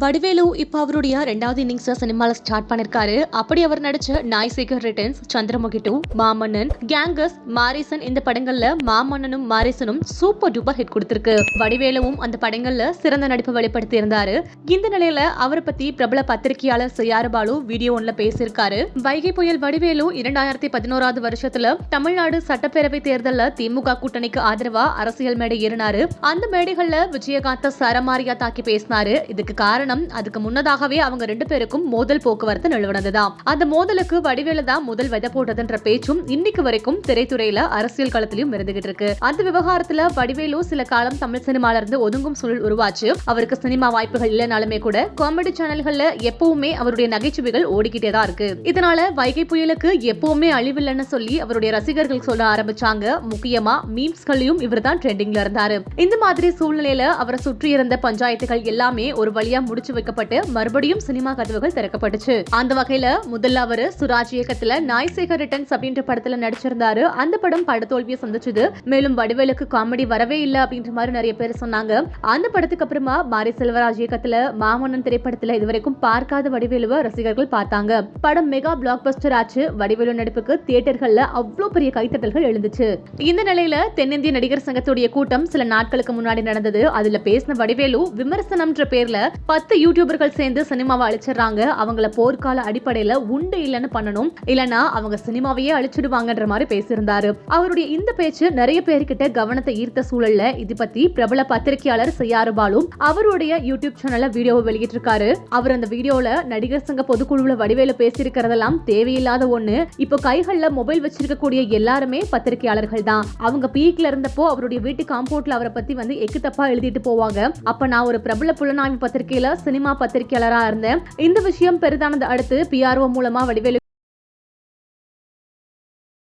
வடிவேலு இப்போ அவருடைய ரெண்டாவது இன்னிங்ஸ் சினிமாவில் ஸ்டார்ட் பண்ணிருக்காரு. அப்படி அவர் நடிச்ச Naai Sekar returns Chandramukhi two Maamannan gangers Maareesan இந்த படங்கள்ல மாமன்னனும் மாரிசனும் சூப்பர் டூப்பர் ஹிட் கொடுத்திருக்கு. வடிவேலுவும் அந்த படங்கள்ல சிறந்த நடிப்பு வெளிப்படுத்தி இருந்தாரு இந்த நிலையில அவரை பத்தி பிரபல பத்திரிகையாளர் செய்யாறு பாலு வீடியோ ஒன்ல பேசியிருக்காரு. வைகை புயல் வடிவேலு இரண்டாயிரத்தி பதினோராவது வருஷத்துல தமிழ்நாடு சட்டப்பேரவை தேர்தலில் திமுக கூட்டணிக்கு ஆதரவா அரசியல் மேடை ஏறினாரு. அந்த மேடைகள்ல விஜயகாந்த சரமாரியா தாக்கி பேசினாரு. இதுக்கு காரணம் காரணம் அதுக்கு முன்னதாகவே அவங்க ரெண்டு பேருக்கும் மோதல் போக்குவரத்து நிலவனதுதான். அந்த மோதலுக்கு வடிவேலு தான் முதல் விதை போட்டதுன்ற பேச்சும் இன்னைக்கு வரைக்கும் திரைத்துறையில அரசியல் களத்திலயும் இருந்துகிட்டு இருக்கு. அந்த விவகாரத்துல வடிவேலு சில காலம் தமிழ் சினிமால இருந்து ஒதுங்கும் சூழல் உருவாச்சு. அவருக்கு சினிமா வாய்ப்புகள் இல்லைனாலுமே கூட காமெடி சேனல்கள்ல எப்பவுமே அவருடைய நகைச்சுவைகள் ஓடிக்கிட்டே தான் இருக்கு. இதனால வைகை புயலுக்கு எப்பவுமே அழிவில்லைன்னு சொல்லி அவருடைய ரசிகர்கள் சொல்ல ஆரம்பிச்சாங்க. முக்கியமா மீம்ஸ்களையும் இவர் தான் ட்ரெண்டிங்ல இருந்தாரு. இந்த மாதிரி சூழ்நிலையில அவரை சுற்றி இருந்த பஞ்சாயத்துகள் எல்லாமே ஒரு வழியா முடிச்சு வைக்கப்பட்டு மறுபடியும் சினிமா கதவுகள் திறக்கப்பட்டுச்சு. அந்த வகையில முதல்ல அவரு சுராஜ் இயக்கத்துல நாய்சேகர் ரிட்டர்ன்ஸ் அப்படின்ற படத்துல நடிச்சிருந்தாரு. அந்த படம் படத்தோல்வியை சந்திச்சது. மேலும் வடிவேலுக்கு காமெடி வரவே இல்ல அப்படின்ற மாதிரி நிறைய பேர் சொன்னாங்க. அந்த படத்துக்கு அப்புறமா மாரி செல்வராஜ் இயக்கத்துல மாமன்னன் திரைப்படத்துல இதுவரைக்கும் பார்க்காத வடிவேலுவை ரசிகர்கள் பார்த்தாங்க. படம் மெகா பிளாக் பஸ்டர் ஆச்சு. வடிவேலு நடிப்புக்கு தியேட்டர்கள்ல அவ்வளவு பெரிய கைத்தட்டல்கள் எழுந்துச்சு. இந்த நிலையில தென்னிந்திய நடிகர் சங்கத்துடைய கூட்டம் சில நாட்களுக்கு முன்னாடி நடந்தது. அதுல பேசின வடிவேலு விமர்சனம்ன்ற பேர்ல பத்து யூடியூபர்கள் சேர்ந்து சினிமாவை அழிச்சிடுறாங்க. அவங்கள போர்க்கால அடிப்படையில உண்டு இல்லைன்னு பண்ணணும். இல்லனா அவங்க சினிமாவையே அழிச்சிடுவாங்கன்ற மாதிரி பேசியிருந்தாரு. அவருடைய இந்த பேச்சு நிறைய பேர்கிட்ட கவனத்தை ஈர்த்த சூழல்ல இது பத்தி பிரபல பத்திரிகையாளர் செய்யாறு பாலும் அவருடைய யூடியூப் சேனல்ல வீடியோவை வெளியிட்டிருக்காரு. அவர் அந்த வீடியோல நடிகர் சங்க பொதுக்குழுவில் வடிவேலு பேசியிருக்கிறதெல்லாம் தேவையில்லாத ஒண்ணு. இப்போ கைகள்ல மொபைல் வச்சிருக்கக்கூடிய எல்லாருமே பத்திரிகையாளர்கள் தான். அவங்க பீக்ல இருந்தப்போ அவருடைய வீட்டு காம்பவுண்ட்ல அவரை பத்தி வந்து எக்கு தப்பா எழுதிட்டு போவாங்க. அப்ப நான் ஒரு பிரபல புலனாய்வு பத்திரிகையில சினிமா பத்திரிகையாளராக இருந்தேன். இந்த விஷயம் பெரிதானது அடுத்து பிஆர்ஓ மூலமா வடிவேலு